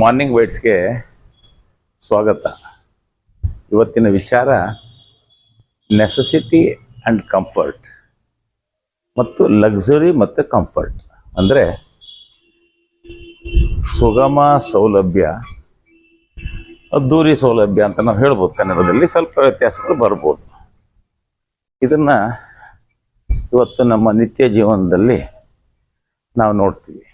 Morning ವೈಟ್ಸ್ಗೆ ಸ್ವಾಗತ. ಇವತ್ತಿನ ವಿಚಾರ ನೆಸೆಸಿಟಿ ಆ್ಯಂಡ್ ಕಂಫರ್ಟ್ ಮತ್ತು ಲಕ್ಸುರಿ ಮತ್ತು ಕಂಫರ್ಟ್ ಅಂದರೆ ಸುಗಮ ಸೌಲಭ್ಯ ಅದ್ದೂರಿ ಸೌಲಭ್ಯ ಅಂತ ನಾವು ಹೇಳ್ಬೋದು. ಕನ್ನಡದಲ್ಲಿ ಸ್ವಲ್ಪ ವ್ಯತ್ಯಾಸಗಳು ಬರ್ಬೋದು. ಇದನ್ನ ಇವತ್ತು ನಮ್ಮ ನಿತ್ಯ ಜೀವನದಲ್ಲಿ ನಾವು ನೋಡ್ತೀವಿ.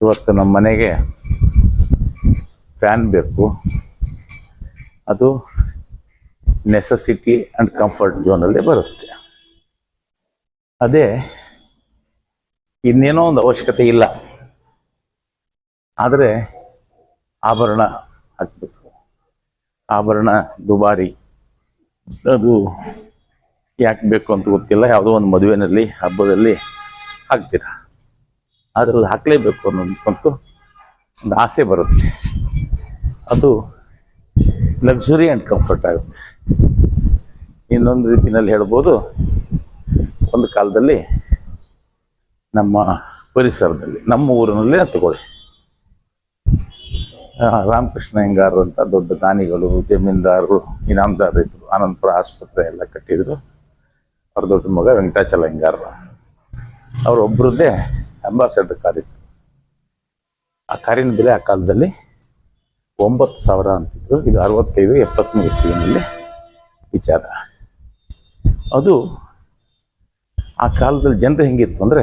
ಇವತ್ತು ನಮ್ಮ ಮನೆಗೆ ಫ್ಯಾನ್ ಬೇಕು. ಅದು ನೆಸಸಿಟಿ ಆ್ಯಂಡ್ ಕಂಫರ್ಟ್ ಝೋನಲ್ಲಿ ಬರುತ್ತೆ. ಅದೇ, ಇನ್ನೇನೋ ಒಂದು ಅವಶ್ಯಕತೆ ಇಲ್ಲ. ಆದರೆ, ಆಭರಣ ಹಾಕಬೇಕು ಆಭರಣ, ದುಬಾರಿ. ಅದು ಯಾಕೆ ಬೇಕು ಅಂತ ಗೊತ್ತಿಲ್ಲ. ಯಾವುದೋ ಒಂದು ಮದುವೆನಲ್ಲಿ, ಹಬ್ಬದಲ್ಲಿ ಹಾಕ್ತೀರ? ಅದ್ರಲ್ಲಿ ಹಾಕಲೇಬೇಕು ಅನ್ನೋದಕ್ಕಂತೂ ಒಂದು ಆಸೆ ಬರುತ್ತೆ. ಅದು ಲಕ್ಸುರಿ ಆ್ಯಂಡ್ ಕಂಫರ್ಟ್ ಆಗುತ್ತೆ. ಇನ್ನೊಂದು ರೀತಿಯಲ್ಲಿ ಹೇಳ್ಬೋದು, ಒಂದು ಕಾಲದಲ್ಲಿ ನಮ್ಮ ಪರಿಸರದಲ್ಲಿ, ನಮ್ಮ ಊರಿನಲ್ಲೇ ತಗೊಳ್ಳಿ. ರಾಮಕೃಷ್ಣ ಹೆಂಗಾರು ಅಂತ ದೊಡ್ಡ ದಾನಿಗಳು, ಜಮೀನ್ದಾರರು ಇನಾಮದಾರರು ಇದ್ದರು ಆನಂದಪುರ ಆಸ್ಪತ್ರೆ ಎಲ್ಲ ಕಟ್ಟಿದ್ರು. ಅವ್ರ ದೊಡ್ಡ ಮಗ ವೆಂಕಟಾಚಲ ಹೆಂಗಾರ. ಅವರೊಬ್ಬರದ್ದೇ ಅಂಬಾಸಡರ್ ಕಾರ್ ಇತ್ತು. ಆ ಕಾರಿನ ಬೆಲೆ ಆ ಕಾಲದಲ್ಲಿ ಒಂಬತ್ತು ಸಾವಿರ ಅಂತಿದ್ರು. ಇದು ಅರವತ್ತೈದು ಎಪ್ಪತ್ತನೇ ಇಸ್ವಿನಲ್ಲಿ ವಿಚಾರ. ಅದು ಆ ಕಾಲದಲ್ಲಿ ಜನರು ಹೆಂಗಿತ್ತು ಅಂದರೆ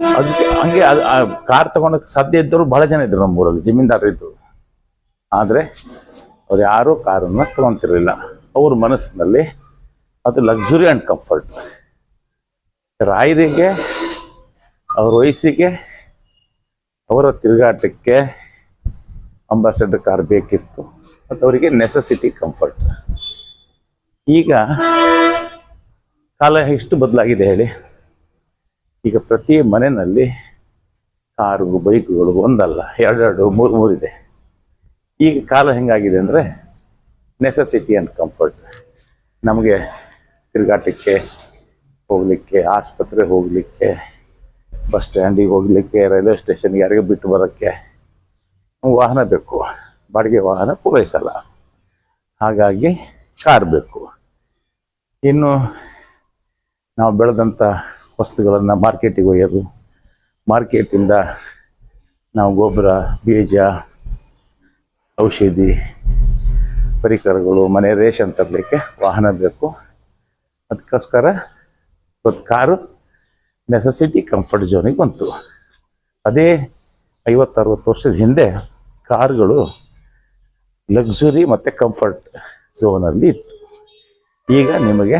ಅದಕ್ಕೆ ಹಂಗೆ ಅದು ಆ ಕಾರ್ ತಗೊಳಕ್ಕೆ ಸಾಧ್ಯ ಇದ್ದವರು ಭಾಳ ಜನ ಇದ್ದರು ನಮ್ಮೂರಲ್ಲಿ ಜಮೀನ್ದಾರರು ಇದ್ದರು ಆದರೆ ಅವ್ರು ಯಾರೂ ಕಾರನ್ನು ತಗೊಂತಿರಲಿಲ್ಲ. ಅವ್ರ ಮನಸ್ಸಿನಲ್ಲಿ ಅದು ಲಕ್ಸುರಿ ಆ್ಯಂಡ್ ಕಂಫರ್ಟ್ ರಾಯರಿಗೆ, ಅವ್ರ ವಯಸ್ಸಿಗೆ, ಅವರ ತಿರುಗಾಟಕ್ಕೆ ಅಂಬಾಸಡರ್ ಕಾರ್ ಬೇಕಿತ್ತು. ಮತ್ತು ಅವರಿಗೆ ನೆಸಸಿಟಿ ಕಂಫರ್ಟ್ ಈಗ ಕಾಲ ಎಷ್ಟು ಬದಲಾಗಿದೆ ಹೇಳಿ? ಈಗ ಪ್ರತಿ ಮನೆಯಲ್ಲಿ ಕಾರು ಬೈಕ್ಗಳು ಒಂದಲ್ಲ, ಎರಡೆರಡು ಮೂರು ಮೂರಿದೆ. ಈಗ ಕಾಲ ಹೆಂಗಾಗಿದೆ ಅಂದರೆ ನೆಸಸಿಟಿ ಆ್ಯಂಡ್ ಕಂಫರ್ಟ್ ನಮಗೆ ತಿರುಗಾಟಕ್ಕೆ ಹೋಗಲಿಕ್ಕೆ ಆಸ್ಪತ್ರೆ ಹೋಗಲಿಕ್ಕೆ, ಬಸ್ ಸ್ಟ್ಯಾಂಡಿಗೆ ಹೋಗಲಿಕ್ಕೆ, ರೈಲ್ವೆ ಸ್ಟೇಷನ್ಗೆ ಯಾರಿಗೆ ಬಿಟ್ಟು ಬರೋಕ್ಕೆ ವಾಹನ ಬೇಕು. ಬಾಡಿಗೆ ವಾಹನ ಪೂರೈಸಲ್ಲ. ಹಾಗಾಗಿ ಕಾರ್ ಬೇಕು. ಇನ್ನು ನಾವು ಬೆಳೆದಂಥ ವಸ್ತುಗಳನ್ನು ಮಾರ್ಕೆಟಿಗೆ ಒಯ್ಯೋದು. ಮಾರ್ಕೆಟಿಂದ ನಾವು ಗೊಬ್ಬರ, ಬೀಜ, ಔಷಧಿ, ಪರಿಕರಗಳು, ಮನೆ ರೇಷನ್ ತರಲಿಕ್ಕೆ ವಾಹನ ಬೇಕು. ಅದಕ್ಕೋಸ್ಕರ ಇವತ್ತು ಕಾರು ನೆಸಸಿಟಿ ಕಂಫರ್ಟ್ ಝೋನಿಗೆ ಬಂತು. ಅದೇ ಐವತ್ತು, ಅರವತ್ತು ವರ್ಷದ ಹಿಂದೆ ಕಾರುಗಳು ಲಕ್ಸುರಿ ಮತ್ತು ಕಂಫರ್ಟ್ ಝೋನಲ್ಲಿ ಇತ್ತು. ಈಗ ನಿಮಗೆ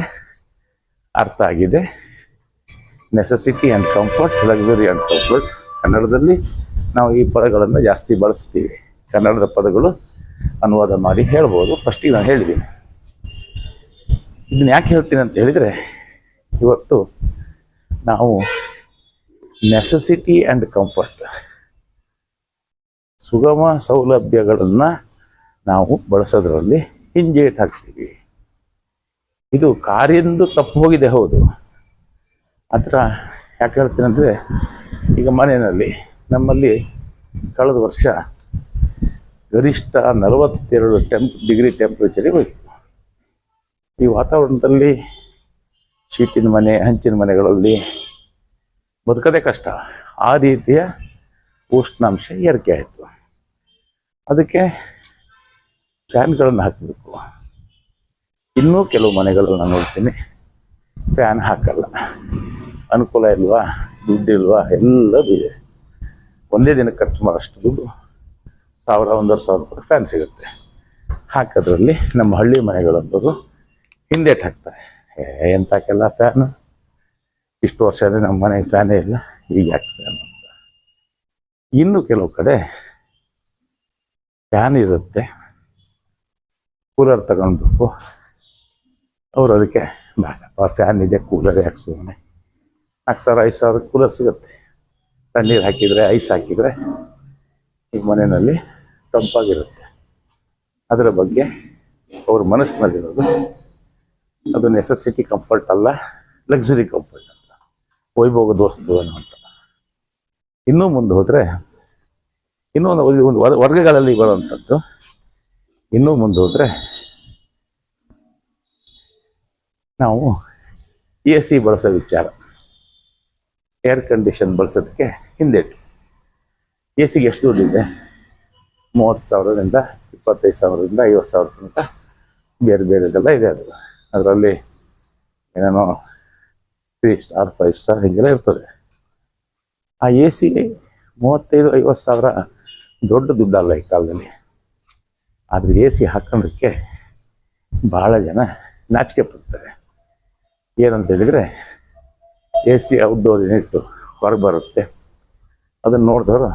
ಅರ್ಥ ಆಗಿದೆ. Necessity and comfort luxury and comfort ಕನ್ನಡದಲ್ಲಿ ನಾವು ಈ ಪದಗಳನ್ನು ಜಾಸ್ತಿ ಬಳಸ್ತೀವಿ. ಕನ್ನಡದ ಪದಗಳು ಅನುವಾದ ಮಾಡಿ ಹೇಳ್ಬೋದು. ಫಸ್ಟಿಗೆ ನಾನು ಹೇಳಿದ್ದೀನಿ ಇದನ್ನ ಯಾಕೆ ಹೇಳ್ತೀನಿ ಅಂತ ಹೇಳಿದರೆ, ಇವತ್ತು ನಾವು ನೆಸಸಿಟಿ ಆ್ಯಂಡ್ ಕಂಫರ್ಟ್ ಸುಗಮ ಸೌಲಭ್ಯಗಳನ್ನು ನಾವು ಬಳಸೋದ್ರಲ್ಲಿ ಹಿಂಜೇಟ್ ಹಾಕ್ತೀವಿ. ಇದು ಕಾರ್ಯಂದು ತಪ್ಪು ಹೋಗಿದೆ ಹೌದು. ಅದರ ಯಾಕೆ ಹೇಳ್ತೀನಂದರೆ ಈಗ ಮನೆಯಲ್ಲಿ ನಮ್ಮಲ್ಲಿ ಕಳೆದ ವರ್ಷ ಗರಿಷ್ಠ ನಲವತ್ತೆರಡು ಟೆಂಪ್ ಡಿಗ್ರಿ ಟೆಂಪ್ರೇಚರಿಗೆ ಹೋಯಿತು. ಈ ವಾತಾವರಣದಲ್ಲಿ ಶೀಟಿನ ಮನೆ, ಹಂಚಿನ ಮನೆಗಳಲ್ಲಿ ಬದುಕೋದೇ ಕಷ್ಟ. ಆ ರೀತಿಯ ಉಷ್ಣಾಂಶ ಏರಿಕೆ ಆಯಿತು. ಅದಕ್ಕೆ ಫ್ಯಾನ್ಗಳನ್ನು ಹಾಕಬೇಕು. ಇನ್ನೂ ಕೆಲವು ಮನೆಗಳಲ್ಲಿ ನಾನು ನೋಡ್ತೀನಿ. ಫ್ಯಾನ್ ಹಾಕಲ್ಲ. ಅನುಕೂಲ ಇಲ್ವಾ? ದುಡ್ಡಿಲ್ವಾ ಎಲ್ಲದೂ ಇದೆ. ಒಂದೇ ದಿನ ಖರ್ಚು ಮಾಡೋಷ್ಟು ದುಡ್ಡು ಸಾವಿರ, ಒಂದೂವರೆ ಸಾವಿರ ರೂಪಾಯಿ ಫ್ಯಾನ್ ಸಿಗುತ್ತೆ. ಹಾಕೋದ್ರಲ್ಲಿ ನಮ್ಮ ಹಳ್ಳಿ ಮನೆಗಳಂಥದ್ದು ಹಿಂದೇಟ್ ಹಾಕ್ತಾರೆ. ಏ ಎಂತಕ್ಕೆಲ್ಲ ಫ್ಯಾನು ಇಷ್ಟು ವರ್ಷ ನಮ್ಮ ಮನೆಗೆ ಫ್ಯಾನೇ ಇಲ್ಲ. ಈಗ ಹಾಕ್ತಾರೆ. ಇನ್ನು ಕೆಲವು ಕಡೆ ಫ್ಯಾನ್ ಇರುತ್ತೆ. ಕೂಲರ್ ತಗೊಳ್ಬೇಕು ಅವರು ಅದಕ್ಕೆ ಬೇಡಪ್ಪ ಫ್ಯಾನ್ ಇದೆ ಕೂಲರ್ ಯಾಕೆ ಸುಮ್ಮನೆ ನಾಲ್ಕು ಸಾವಿರ, ಐದು ಸಾವಿರ ಕೂಲರ್ ಸಿಗುತ್ತೆ. ತಣ್ಣೀರು ಹಾಕಿದರೆ ಐಸ್ ಹಾಕಿದರೆ ಈ ಮನೆಯಲ್ಲಿ ತಂಪಾಗಿರುತ್ತೆ. ಅದರ ಬಗ್ಗೆ ಅವ್ರ ಮನಸ್ಸಿನಲ್ಲಿರೋದು ಅದು ನೆಸಸಿಟಿ ಕಂಫರ್ಟ್ ಅಲ್ಲ ಲಕ್ಸುರಿ ಕಂಫರ್ಟ್ ಅಂತ ವೈಭೋಗದ ದೋಸ್ತು ಅನ್ನೋ ಅಂತ ಇನ್ನೂ ಮುಂದೆ ಹೋದರೆ ಇನ್ನೂ ಒಂದು ವರ್ಗಗಳಲ್ಲಿ ಬರುವಂಥದ್ದು ಇನ್ನೂ ಮುಂದೆ ಹೋದರೆ ನಾವು ಎ ಸಿ ಬಳಸೋ ವಿಚಾರ ಏರ್ ಕಂಡೀಷನ್ ಬಳಸೋದಕ್ಕೆ ಹಿಂದೆಟ್ಟು ಎ ಸಿಗೆ ಎಷ್ಟು ದುಡ್ಡಿದೆ? ಮೂವತ್ತು ಸಾವಿರದಿಂದ ಇಪ್ಪತ್ತೈದು ಸಾವಿರದಿಂದ ಐವತ್ತು ಸಾವಿರ ತನಕ ಬೇರೆ ಬೇರೆದೆಲ್ಲ ಇದೆ ಅದು. ಅದರಲ್ಲಿ ಏನೇನೋ ತ್ರೀ ಸ್ಟಾರ್ ಫೈವ್ ಸ್ಟಾರ್ ಹೀಗೆಲ್ಲ ಇರ್ತದೆ. ಆ ಎ ಸಿ ಮೂವತ್ತೈದು, ಐವತ್ತು ಸಾವಿರ ದೊಡ್ಡ ದುಡ್ಡಲ್ಲ ಈ ಕಾಲದಲ್ಲಿ. ಆದರೆ ಎ ಸಿ ಹಾಕೋದಕ್ಕೆ ಭಾಳ ಜನ ನಾಚಿಕೆ ಪಡ್ತಾರೆ. ಏನಂತ ಹೇಳಿದರೆ ಎ ಸಿ ಔಟ್ಡೋರ್ ಯೂನಿಟ್ಟು ಹೊರಗೆ ಬರುತ್ತೆ. ಅದನ್ನು ನೋಡಿದವರು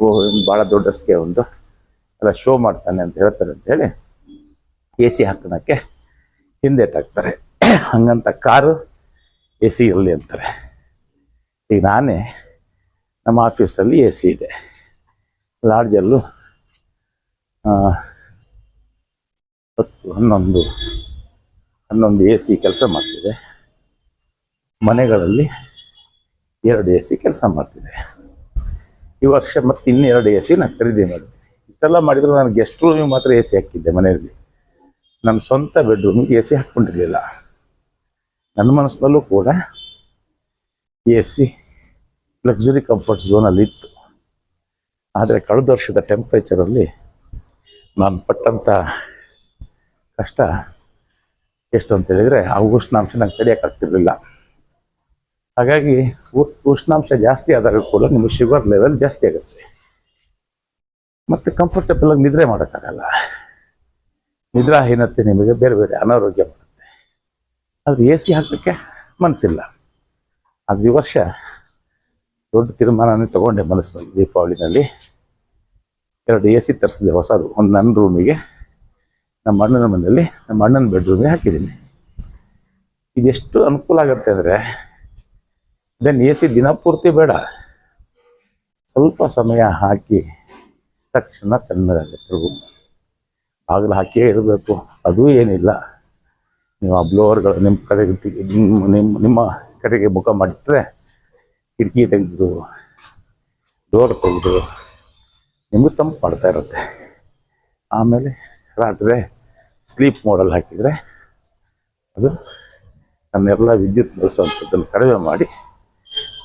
ಓ ಭಾಳ ದೊಡ್ಡಸ್ಗೆ ಒಂದು, ಎಲ್ಲ ಶೋ ಮಾಡ್ತಾನೆ ಅಂತ ಹೇಳ್ತಾರೆ ಅಂತ ಹೇಳಿ ಎ ಸಿ ಹಾಕೋಣಕ್ಕೆ ತಾಕ್ತಾರೆ ಹಂಗಂತ ಕಾರು ಎ ಸಿ ಇರಲಿ ಅಂತಾರೆ. ಈಗ ನಾನೇ ನಮ್ಮ ಆಫೀಸಲ್ಲಿ ಎ ಸಿ ಇದೆ. ಲಾಡ್ಜಲ್ಲೂ ಹತ್ತು, ಹನ್ನೊಂದು ಹನ್ನೊಂದು ಎ ಸಿ ಕೆಲಸ ಮಾಡ್ತಿದೆ. ಮನೆಗಳಲ್ಲಿ ಎರಡು ಎ ಸಿ ಕೆಲಸ ಮಾಡ್ತಿದೆ. ಈ ವರ್ಷ ಮತ್ತೆ ಇನ್ನೆರಡು ಎ ಸಿ ನಾನು ಖರೀದಿ ಮಾಡಿದೆ. ಇಷ್ಟೆಲ್ಲ ಮಾಡಿದ್ರು ನಾನು ಗೆಸ್ಟ್ ರೂಮಿಗೆ ಮಾತ್ರ ಎ ಸಿ ಹಾಕಿದ್ದೆ ಮನೆಯಲ್ಲಿ. ನನ್ನ ಸ್ವಂತ ಬೆಡ್ರೂಮಿಗೆ ಎ ಸಿ ಹಾಕ್ಕೊಂಡಿರಲಿಲ್ಲ. ನನ್ನ ಮನಸ್ಸಿನಲ್ಲೂ ಕೂಡ ಎ ಸಿ ಲಕ್ಸುರಿ ಕಂಫರ್ಟ್ ಝೋನಲ್ಲಿ ಇತ್ತು. ಆದರೆ ಕಳೆದ ವರ್ಷದ ಟೆಂಪ್ರೇಚರಲ್ಲಿ ನಾನು ಪಟ್ಟಂಥ ಕಷ್ಟ ಎಷ್ಟು ಅಂತೇಳಿದರೆ ಆ ಉಷ್ಣಾಂಶ ನಂಗೆ ತಡೆಯೋಕ್ಕಾಗ್ತಿರ್ಲಿಲ್ಲ ಹಾಗಾಗಿ ಉಷ್ಣಾಂಶ ಜಾಸ್ತಿ ಆದಾಗ ಕೂಡ ನಿಮ್ಮ ಶುಗರ್ ಲೆವೆಲ್ ಜಾಸ್ತಿ ಆಗುತ್ತೆ. ಮತ್ತು ಕಂಫರ್ಟಬಲ್ ಆಗಿ ನಿದ್ರೆ ಮಾಡೋಕ್ಕಾಗಲ್ಲ. ನಿದ್ರಾಹೀನತೆ ನಿಮಗೆ ಬೇರೆ ಬೇರೆ ಅನಾರೋಗ್ಯ ಬರುತ್ತೆ. ಆದರೆ ಎ ಸಿ ಹಾಕಲಿಕ್ಕೆ ಮನಸ್ಸಿಲ್ಲ. ಅದು ಈ ವರ್ಷ ದೊಡ್ಡ ತೀರ್ಮಾನನೇ ತಗೊಂಡೆ ಮನಸ್ಸಿನಲ್ಲಿ ದೀಪಾವಳಿನಲ್ಲಿ. ಎರಡು ಎ ಸಿ ತರಿಸಿದೆ ಹೊಸದು. ಒಂದು ನನ್ನ ರೂಮಿಗೆ, ನಮ್ಮ ಅಣ್ಣನ ಮನೆಯಲ್ಲಿ, ನಮ್ಮ ಅಣ್ಣನ ಬೆಡ್ರೂಮಿಗೆ ಹಾಕಿದ್ದೀನಿ. ಇದೆಷ್ಟು ಅನುಕೂಲ ಆಗುತ್ತೆ ಅಂದರೆ ದೆನ್ ಎ ಸಿ ದಿನ ಪೂರ್ತಿ ಬೇಡ. ಸ್ವಲ್ಪ ಸಮಯ ಹಾಕಿ ತಕ್ಷಣ ತಣ್ಣಗಾಗುತ್ತೆ ರೂಮ್ ಆಗಲು ಹಾಕಿಯೇ ಇರಬೇಕು. ಅದೂ ಏನಿಲ್ಲ. ನೀವು ಆ ಬ್ಲೋವರ್ಗಳು ನಿಮ್ಮ ಕಡೆಗೆ ನಿಮ್ಮ ನಿಮ್ಮ ನಿಮ್ಮ ಕಡೆಗೆ ಮುಖ ಮಾಡಿಟ್ರೆ ಕಿಟಕಿ ತೆಗೆದು ಡೋರ್ ತೆಗೆದು ನಿಮಗೆ ತಂಪು ಮಾಡ್ತಾ ಇರುತ್ತೆ. ಆಮೇಲೆ ರಾತ್ರಿ ಸ್ಲೀಪ್ ಮೋಡಲ್ಲಿ ಹಾಕಿದರೆ ಅದು ನನ್ನೆಲ್ಲ ವಿದ್ಯುತ್ ಬಳಸುವಂಥದ್ದನ್ನು ಕಡಿಮೆ ಮಾಡಿ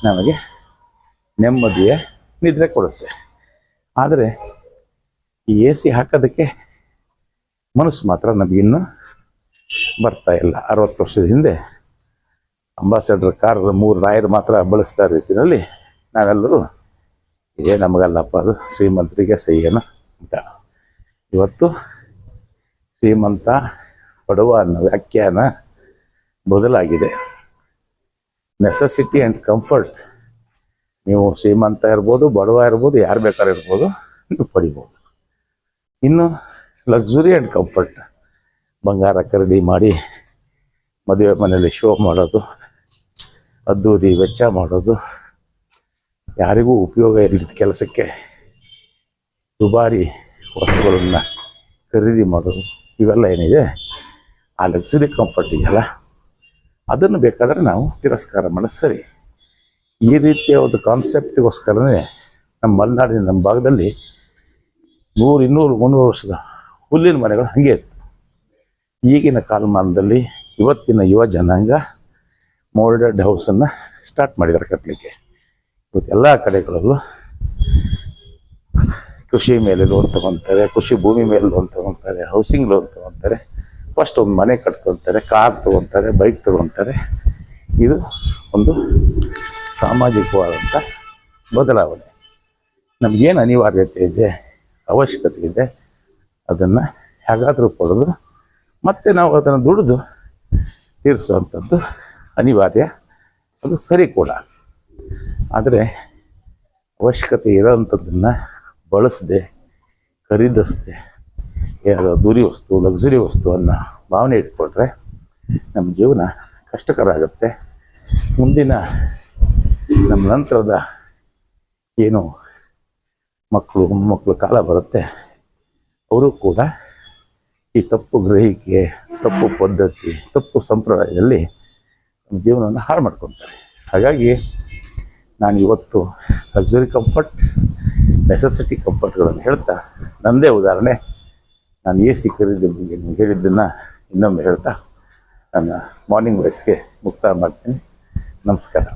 ನಮಗೆ ನೆಮ್ಮದಿಯ ನಿದ್ರೆ ಕೊಡುತ್ತೆ. ಆದರೆ ಈ ಎ ಸಿ ಹಾಕೋದಕ್ಕೆ ಮನಸ್ಸು ಮಾತ್ರ ನಮಗಿನ್ನೂ ಬರ್ತಾ ಇಲ್ಲ. ಅರವತ್ತು ವರ್ಷದ ಹಿಂದೆ ಅಂಬಾಸಡರ್ ಕಾರ್ ಮೂರು ರಾಯರು ಮಾತ್ರ ಬಳಸ್ತಾ ರೀತಿಯಲ್ಲಿ ನಾವೆಲ್ಲರೂ ಇದೇ ನಮಗಲ್ಲಪ್ಪ ಅದು ಶ್ರೀಮಂತರಿಗೆ ಸಹ್ಯನ ಅಂತ ಇವತ್ತು ಶ್ರೀಮಂತ ಬಡವ ಅನ್ನೋ ವ್ಯಾಖ್ಯಾನ ಬದಲಾಗಿದೆ. ನೆಸಸಿಟಿ ಆ್ಯಂಡ್ ಕಂಫರ್ಟ್ ನೀವು ಶ್ರೀಮಂತ ಇರ್ಬೋದು, ಬಡವ ಇರ್ಬೋದು, ಯಾರು ಬೇಕಾದ್ರೂ ಇರ್ಬೋದು, ನೀವು ಪಡಿಬೋದು. ಇನ್ನು ಲಕ್ಸುರಿ ಆ್ಯಂಡ್ ಕಂಫರ್ಟ್ ಬಂಗಾರ ಖರೀದಿ ಮಾಡಿ ಮದುವೆ ಮನೆಯಲ್ಲಿ ಶೋ ಮಾಡೋದು, ಅದ್ದೂರಿ ವೆಚ್ಚ ಮಾಡೋದು. ಯಾರಿಗೂ ಉಪಯೋಗ ಇಲ್ಲದ ಕೆಲಸಕ್ಕೆ ದುಬಾರಿ ವಸ್ತುಗಳನ್ನು ಖರೀದಿ ಮಾಡೋದು, ಇವೆಲ್ಲ ಏನಿದೆ? ಆ ಲಕ್ಸುರಿ ಕಂಫರ್ಟ್ ಇದೆಯಲ್ಲ, ಅದನ್ನು ಬೇಕಾದರೆ ನಾವು ತಿರಸ್ಕಾರ ಮಾಡೋದು ಸರಿ. ಈ ರೀತಿಯ ಒಂದು ಕಾನ್ಸೆಪ್ಟಿಗೋಸ್ಕರನೇ ನಮ್ಮ ಮಲೆನಾಡಿನ ನಮ್ಮ ಭಾಗದಲ್ಲಿ ನೂರು, ಇನ್ನೂರು, ಮುನ್ನೂರು ವರ್ಷದ ಹುಲ್ಲಿನ ಮನೆಗಳು ಹಾಗೆ ಇತ್ತು. ಈಗಿನ ಕಾಲಮಾನದಲ್ಲಿ ಇವತ್ತಿನ ಯುವ ಜನಾಂಗ ಮೋಲ್ಡೆಡ್ ಹೌಸನ್ನು ಸ್ಟಾರ್ಟ್ ಮಾಡಿದ್ದಾರೆ ಕಟ್ಟಲಿಕ್ಕೆ ಇವತ್ತು ಎಲ್ಲ ಕಡೆಗಳಲ್ಲೂ ಕೃಷಿ ಮೇಲೆ ಲೋನ್ ತಗೊತಾರೆ, ಕೃಷಿ ಭೂಮಿ ಮೇಲೆ ಲೋನ್ ತಗೊತಾರೆ ಹೌಸಿಂಗ್ ಲೋನ್ ತಗೊತಾರೆ ಫಸ್ಟ್ ಒಂದು ಮನೆ ಕಟ್ಕೊತಾರೆ ಕಾರ್ ತಗೊತಾರೆ ಬೈಕ್ ತಗೊತಾರೆ. ಇದು ಒಂದು ಸಾಮಾಜಿಕವಾದಂಥ ಬದಲಾವಣೆ. ನಮಗೇನು ಅನಿವಾರ್ಯತೆ ಇದೆ, ಅವಶ್ಯಕತೆ ಇದೆ, ಅದನ್ನು ಹೇಗಾದರೂ ಪಡೆದು ಮತ್ತೆ ನಾವು ಅದನ್ನು ದುಡಿದು ತೀರಿಸುವಂಥದ್ದು ಅನಿವಾರ್ಯ. ಅದು ಸರಿ ಕೂಡ. ಆದರೆ ಅವಶ್ಯಕತೆ ಇರೋವಂಥದ್ದನ್ನು ಬಳಸದೆ, ಖರೀದಿಸದೆ, ಯಾವುದೋ ದುರಿ ವಸ್ತು ಲಕ್ಸುರಿ ವಸ್ತುವನ್ನು ಭಾವನೆ ಇಟ್ಕೊಂಡ್ರೆ ನಮ್ಮ ಜೀವನ ಕಷ್ಟಕರ ಆಗುತ್ತೆ ಮುಂದಿನ ನಮ್ಮ ನಂತರದ ಏನು ಮಕ್ಕಳು, ಮೊಮ್ಮಕ್ಕಳು ಕಾಲ ಬರುತ್ತೆ, ಅವರು ಕೂಡ ಈ ತಪ್ಪು ಗ್ರಹಿಕೆ ತಪ್ಪು ಪದ್ಧತಿ, ತಪ್ಪು ಸಂಪ್ರದಾಯದಲ್ಲಿ ನಮ್ಮ ಜೀವನವನ್ನು ಹಾಳು ಮಾಡ್ಕೊತಾರೆ. ಹಾಗಾಗಿ ನಾನು ಇವತ್ತು ಲಕ್ಸುರಿ ಕಂಫರ್ಟ್ ನೆಸೆಸಿಟಿ ಕಂಫರ್ಟ್ಗಳನ್ನು ಹೇಳ್ತಾ ನನ್ನದೇ ಉದಾಹರಣೆ. ನಾನು ಎ ಸಿ ಖರೀದಿ ಬಗ್ಗೆ ನೀವು ಹೇಳಿದ್ದನ್ನು ಇನ್ನೊಮ್ಮೆ ಹೇಳ್ತಾ, ನನ್ನ ಮಾರ್ನಿಂಗ್ ವೈಸ್ಗೆ ಮುಕ್ತಾಯ ಮಾಡ್ತೀನಿ. ನಮಸ್ಕಾರ.